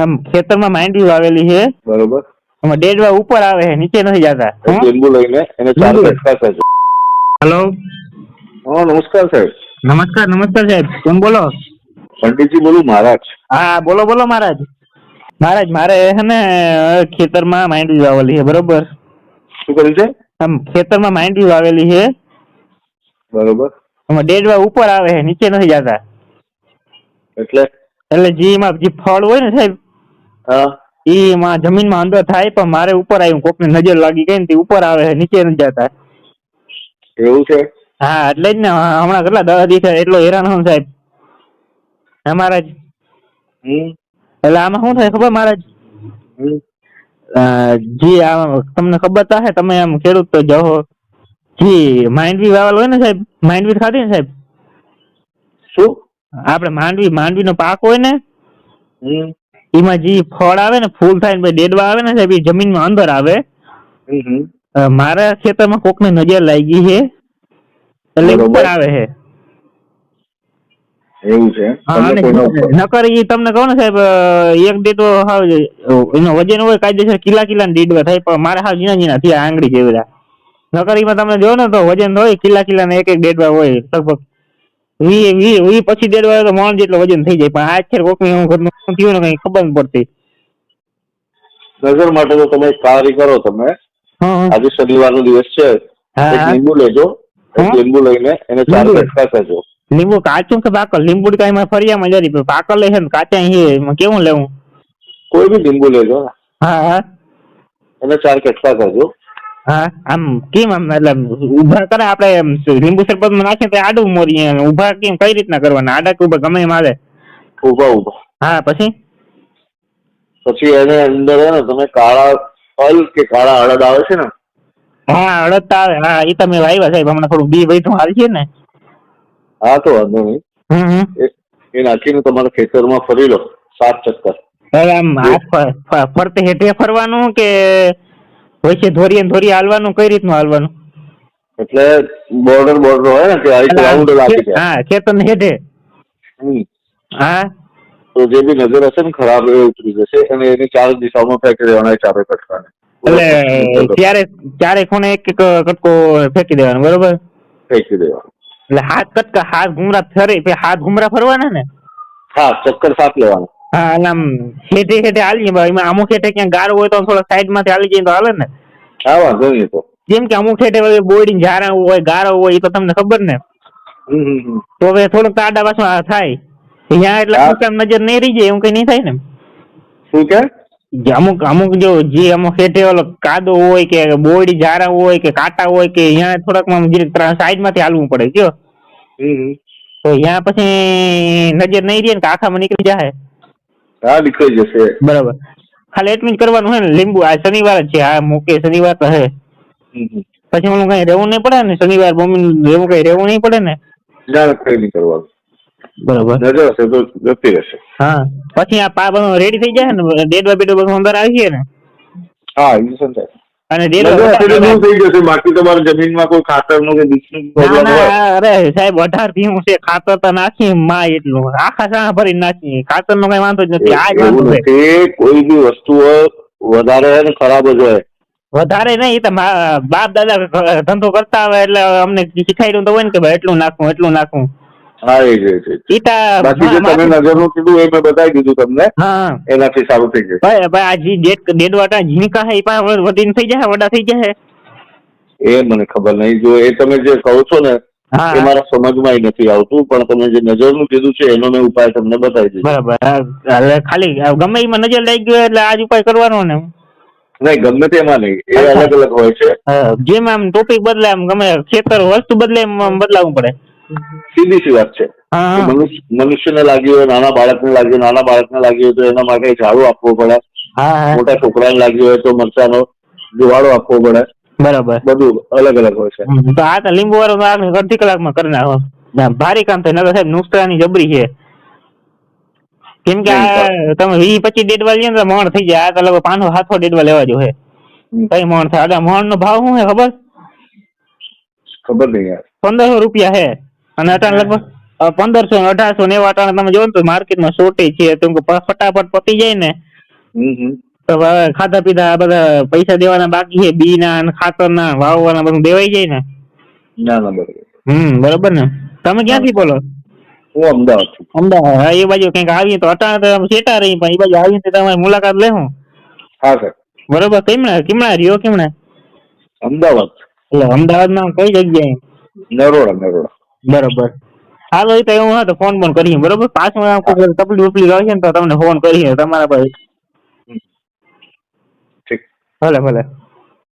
આમ ખેતરમાં માંડવી વાવેલી છે. બરોબર. એમાં ડેડવા ઉપર આવે છે નીચે નથી જતા. લીંબુ લઈને એને ચાર ફટકા કટકા હેલો? હા નમસ્કાર સાહેબ. નમસ્કાર નમસ્કાર સાહેબ. કોણ બોલો? પંડિતજી બોલું મહારાજ. હા બોલો બોલો મહારાજ. મહારાજ મારે છે ને ખેતરમાં માંડવી વાવેલી છે બરોબર? શું કર્યું છે? આમ ખેતરમાં માંડવી વાવેલી છે. બરોબર. એમાં ડેડવા ઉપર આવે છે નીચે નથી જતા. એટલે? એટલે જે એમાં જે ફળ હોય ને સાહેબ હા એ જમીન જમીનમાં અંદર થાય પણ મારે ઉપર આવ્યું કોક નજર લાગી ગઈ ને તે ઉપર આવે નીચે ન જતા. એવું છે? હા એટલે જ ને હમણાં કેટલા દસ દિવસ એટલો હેરાન હું સાહેબ. મહારાજ. એટલે આમાં શું થાય ખબર મહારાજ? જી આ તમને ખબર તો હે તમે આમ ખેડૂત તો જહો જી માંડવી વાવેલ હોય ને સાહેબ? માંડવી ખાધી ને સાહેબ? શું? આપણે માંડવી માંડવીનો પાક હોય ને એમાં જે ફળ આવે ને ફૂલ થાય ને ડેડવા આવે ને સાહેબ એ જમીનમાં અંદર આવે. મારા ખેતરમાં મારા ખેતરમાં કોકની નજર લાગી છે એટલે ઉપર આવે છે. એવું છે? નકર ઈ તમને કહું ને સાહેબ એક દીટો હાવ એનો વજન હોય કાયદેસર કિલા કિલા ડેડવા થાય પણ મારે હાવ જીના જીના થયા આંગળી જેવડા. નકર ઈમાં તમે જો ને તો વજન હોય કિલા કિલા એક એક ડેડવા હોય લગભગ વી વી વી પછી દેડવા હોય તો મણ જેટલો વજન થઈ જાય પણ આ ખેર કોકની હું ઘરનું થયું ને કઈ ખબર નથી પડતી. નજર માટે તો તમે એક કરો તમે. હા હા. આજે શનિવારનો દિવસ છે. હા, એક લીંબુ લેજો. એક લીંબુ લઈને એને ચાર? કટકા કરજો લીંબુ કાચું કે પાકલ? લીંબુ કઈ માં ફરિયામાં જરી પણ પાકલ છે ને કાચા છે એમાં કેવું લેવું? કોઈ બી લીંબુ લેજો. હા હા. એને ચાર કટકા કરજો હા આમ કેમ આમ એટલે ઊભા કરે આપણે લીંબુ શરબતમાં નાખીએ તો આડું મોરીએ ઊભા કેમ કઈ રીતના કરવાના? આડા કે ઊભા ગમે એમ આવે? ઊભા ઊભા. હા પછી? પછી એને અંદર ને તમે કાળા ફલ કે કાળા અડદ આવે છે ને? હા અડદ આવે. હા એ તમે વાવ્યા સાહેબ. હમણાં થોડું બી વૈઠું હાલ છે ને. હા તો વાંધો નહીં. એ- નાખીને તમારા ખેતરમાં ફરી લો સાત ચક્કર. આમ ફરતે હેઠે ફરવાનું કે વચ્ચે ધોરીએ ધોરી હાલવાનું કઈ રીતનું હાલવાનું? એટલે બોર્ડર બોર્ડર હોય ને કે આ રાઉન્ડ લાગી જાય હા ચેતન હેઠે હા. તો જે બી નજર હશે ને ખરાબ એ ઉતરી જશે અને એને ચાર દિશામાં ફેંકી દેવાના ચારે કટકાને. એટલે ત્યારે ચારે ખૂણે એક એક કટકો ફેંકી દેવાનો બરોબર? ફેંકી દેવાનું. એટલે હાથ કટકા હાથ ઘુમરા ફરે હાથ ઘુમરા ફરવાના ને? હા ચક્કર સાફ લેવાના. આમ હેઠે હેઠે હાલીએ એમાં અમુક હેઠે ક્યાંક ગારો હોય તો થોડા સાઈડમાંથી હાલી જાય તો હાલે ને. હા વાંધો નહીં તો. જેમ કે અમુક હેઠે બોડી ઝારા હોય ગારો હોય એ તો તમને ખબર ને. તો હવે થોડુંક તાડા પાછું થાય. અહીંયા એટલે કેમ નજર નહીં રહી જાય એવું કઈ નહીં થાય ને. શું કે? જે અમુક અમુક જો જે અમુક હેઠે ઓલો કાદો હોય કે બોડી ઝારા હોય કે કાંટા હોય કે અહીંયા થોડાક સાઈડમાંથી હાલવું પડે કયો. તો અહીંયા પછી નજર નહીં રહે ને આખા આખામાં નીકળી જાય હા નીકળી જશે. બરાબર. ખાલી એટલું જ કરવાનું હે ને. લીંબુ આ શનિવાર જ છે. આ મૂકે શનિવાર તો હે. પછી મને કઈ રહેવું નહીં પડે ને? શનિવાર મમ્મી એવું કઈ રહેવું નહીં પડે ને? જાણ કઈ નહીં કરવાનું. બરાબર. નજર હશે તો જતી રહેશે. હા. પછી આ પા રેડી થઈ જાય ને? ડેડવા બેડવા બધું અંદર આવી જાય ને? હા એ સમજાય અને થઈ જશે બાકી તમારી જમીનમાં કોઈ ખાતરનો કે બીજનું પ્રોબ્લેમ હોય. અરે સાહેબ અઢારથી હું છે. ખાતર તો નાખી માં એટલું. આખા સાણા ભરી નાખી. ખાતર નો કઈ વાંધો જ નથી. આ જ વાંધો છે. કોઈ બી વસ્તુ વધારે ને ખરાબ જ હોય. વધારે નહીં તો બાપ દાદા ધંધો કરતા આવે એટલે અમને શીખાડ્યું તો હોય ને કે ભાઈ એટલું નાખવું એટલું નાખવું હા એ જ એ જ. બાકી જે તમે નજરનું કીધું એ મેં બતાવી દીધું તમને. હા. એનાથી સારું થઈ જશે ભાઈ ભાઈ આ જી ડેડ વાટા ઝીણકા હે પાસે વધીને થઈ જાય વડા થઈ જાય એ મને ખબર નહીં. જો એ તમે જે કહો છો ને એ મારા સમજમાં નથી આવતું પણ તમે જે નજરનું કીધું છે એનો મેં ઉપાય તમને બતાવી દીધો. બરાબર. એટલે ખાલી ગમે એમાં નજર લાગી ગયો એટલે આજ ઉપાય કરવાનો ને નહીં ગમે તેમાં નહીં. એ અલગ અલગ હોય છે. જેમ આમ ટોપિક બદલાય આમ ગમે ખેતર વસ્તુ બદલે એમ આમ બદલાવવું પડે. સીધી સી વાત છે. મનુષ્યને લાગ્યું હોય નાના બાળકને લાગ્યું નાના બાળકને લાગ્યું તો એના માટે ઝાડુ આપવો પડે. મોટા છોકરાને લાગ્યું હોય તો મરચાનો જુવાળો આપવો પડે. બરાબર. બધું અલગ અલગ હોય છે. તો આ તો લીંબુ વાળો અડધી કલાકમાં કરી નાખો. ભારી કામ થાય. નકર સાહેબ નુકસાની જબરી છે. કેમ કે તમે વીસ પચીસ ડેડવા લઈએ ને તો મણ થઈ જાય. આ તો લગભગ પાંચસો સાતસો ડેડવા લેવા જો હે કઈ મોણ થાય? મોણ મણ નો ભાવ શું હે ખબર? ખબર નહીં યાર. પંદરસો રૂપિયા હે અને અટાણ લગભગ પંદરસો અઢારસો ને એવા અટાણે તમે જોવો ને તો માર્કેટમાં શોર્ટેજ છે તો ફટાફટ પતી જાય ને. તો ખાધા પીધા બધા પૈસા દેવાના બાકી છે બી ના ખાતર ના વાવવાના બધું દેવાઈ જાય ને. ના ના બરોબર. હમ બરોબર ને. તમે ક્યાંથી બોલો? હું અમદાવાદ અમદાવાદ. હા એ બાજુ કંઈક આવીએ તો અટાણે સેટા રહી પણ એ બાજુ આવીએ તો તમારી મુલાકાત લેવું હા સર બરોબર કેમણા કેમણા રહ્યો કેમણા? અમદાવાદ. એટલે અમદાવાદમાં કઈ જગ્યાએ? નરોડા નરોડા. બરોબર. હાલો એ તો એવું હોય તો ફોન ફોન કરીએ બરોબર? પાછું આમ કોઈ તકલીફ ઉપલી રહેશે ને તો તમને ફોન કરીએ તમારા ભાઈ. ભલે ભલે.